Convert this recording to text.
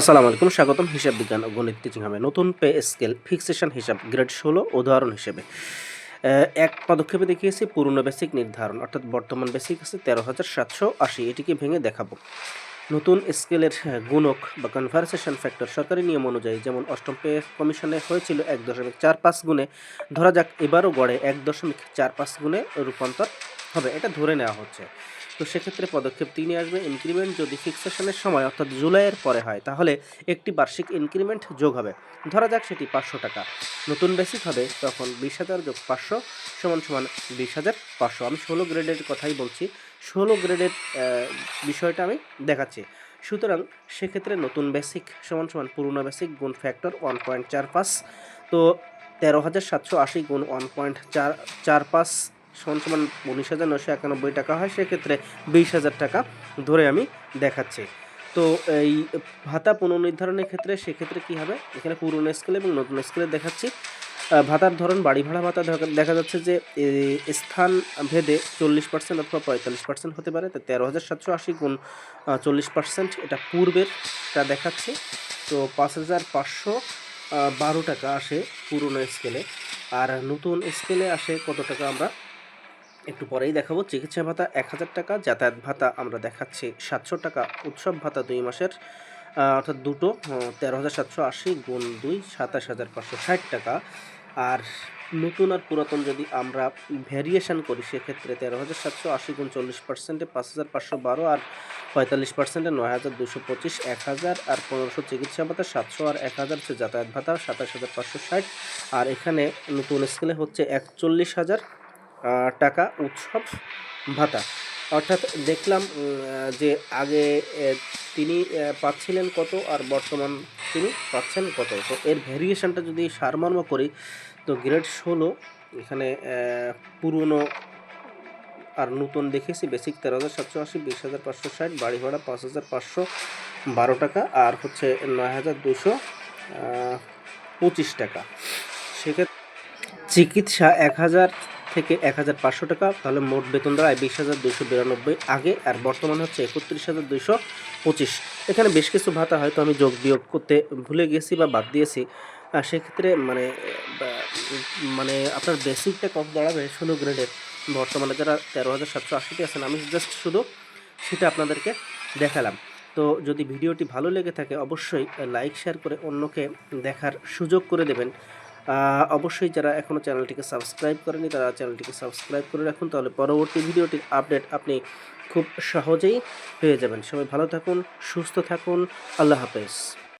আসসালামু আলাইকুম, স্বাগতম হিসাব বিজ্ঞান ও গণিত টিচিং হবে নতুন পে স্কেল ফিক্সেশন হিসাব গ্রেড ষোলো উদাহরণ হিসেবে। এক পদক্ষেপে দেখিয়েছি পুরনো বেসিক নির্ধারণ, অর্থাৎ বর্তমান বেসিক আছে তেরো হাজার সাতশো আশি, এটিকে ভেঙে দেখাবো। নতুন স্কেলের গুণক বা কনভারসেশন ফ্যাক্টর সরকারি নিয়ম অনুযায়ী যেমন অষ্টম পে কমিশনে হয়েছিল এক দশমিক চার পাঁচ গুণে, ধরা যাক এবারও গড়ে এক দশমিক চার পাঁচ গুণে রূপান্তর হবে, এটা ধরে নেওয়া হচ্ছে। তো সেক্ষেত্রে পদক্ষেপ তিনে আসবে ইনক্রিমেন্ট যদি ফিক্সেশনের সময়, অর্থাৎ জুলাইয়ের পরে হয়, তাহলে একটি বার্ষিক ইনক্রিমেন্ট যোগ হবে। ধরা যাক সেটি পাঁচশো টাকা। নতুন বেসিক হবে, তখন বিশ হাজার যোগ পাঁচশো সমান সমান বিশ হাজার পাঁচশো। আমি ষোলো গ্রেডের কথাই বলছি। ষোলো গ্রেডের বিষয়টা আমি দেখাচ্ছি। সুতরাং সেক্ষেত্রে নতুন বেসিক সমান সমান পুরনো বেসিক গুণ ফ্যাক্টর ওয়ান পয়েন্ট চার পাঁচ, তো তেরো হাজার সাতশো আশি গুণ ওয়ান পয়েন্ট চার চার পাঁচ সমান সমান উনিশ হাজার নশো একানব্বই টাকা হয়, সেক্ষেত্রে বিশ হাজার টাকা ধরে আমি দেখাচ্ছি। তো এই ভাতা পুনর্নির্ধারণের ক্ষেত্রে সেক্ষেত্রে কী হবে? এখানে পুরনো স্কেল এবং নতুন স্কেলে দেখাচ্ছি। ভাতার ধরন, বাড়ি ভাড়া ভাতা দেখা- যাচ্ছে যে স্থান ভেদে চল্লিশ পার্সেন্ট অথবা পঁয়তাল্লিশ পার্সেন্ট হতে পারে, তো তেরো হাজার সাতশো আশি গুণ চল্লিশ পার্সেন্ট, এটা পূর্বেরটা দেখাচ্ছে। তো পাঁচ হাজার পাঁচশো বারো টাকা আসে পুরনো স্কেলে, আর নতুন স্কেলে আসে কত টাকা আমরা একটু পরেই দেখাবো। চিকিৎসা ভাতা এক হাজার টাকা, যাতায়াত ভাতা আমরা দেখাচ্ছি সাতশো টাকা, উৎসব ভাতা দুই মাসের অর্থাৎ দুটো তেরো হাজার সাতশো আশি গুণ দুই, সাতাশ হাজার পাঁচশো ষাট টাকা। আর নতুন আর পুরাতন যদি আমরা ভ্যারিয়েশন করি, সেক্ষেত্রে তেরো হাজার সাতশো আশি গুণ চল্লিশ পার্সেন্টে পাঁচ হাজার পাঁচশো বারো আর পঁয়তাল্লিশ পার্সেন্টে নয় হাজার দুশো পঁচিশ, এক হাজার। আর পনেরোশো চিকিৎসা ভাতা সাতশো আর এক হাজার হচ্ছে যাতায়াত ভাতা সাতাশ হাজার পাঁচশো ষাট। আর এখানে নতুন স্কেলে হচ্ছে একচল্লিশ হাজার টাকা, উৎসব, ভাতা। অর্থাৎ দেখলাম যে আগে তিনি পাচ্ছিলেন কত আর বর্তমান তিনি পাচ্ছেন কত। তো এর ভ্যারিয়েশনটা যদি সারমর্ম করি, তো গ্রেড ষোলো, এখানে পুরনো আর নতুন দেখেছি, বেসিক তেরো হাজার সাতশো আশি, বিশ হাজার পাঁচশো ষাট, বাড়ি ভাড়া পাঁচ হাজার পাঁচশো বারো টাকা আর হচ্ছে নয় হাজার দুশো পঁচিশ টাকা। সেক্ষেত্রে চিকিৎসা এক হাজার থেকে এক হাজার পাঁচশো টাকা, তাহলে মোট বেতন দাঁড়ায় বিশ হাজার দুশো বিরানব্বই আগে, আর বর্তমান হচ্ছে একত্রিশ হাজার দুশো পঁচিশ। এখানে বেশ কিছু ভাতা হয়তো আমি যোগ বিয়োগ করতে ভুলে গেছি বা বাদ দিয়েছি। আর সেক্ষেত্রে মানে মানে আপনার বেসিকটা কত দাঁড়াবে ষোলো গ্রেডের বর্তমানে যারা তেরো হাজার সাতশো আশিটি আছেন, আমি জাস্ট শুধু সেটা আপনাদেরকে দেখালাম। তো যদি ভিডিওটি ভালো লেগে থাকে, অবশ্যই লাইক শেয়ার করে অন্যকে দেখার সুযোগ করে দেবেন। অবশ্যই যারা এখনও চ্যানেলটিকে সাবস্ক্রাইব করেনি তারা চ্যানেলটিকে সাবস্ক্রাইব করে রাখুন, তাহলে পরবর্তী ভিডিওটির আপডেট আপনি খুব সহজেই পেয়ে যাবেন। সবাই ভালো থাকুন, সুস্থ থাকুন, আল্লাহ হাফেজ।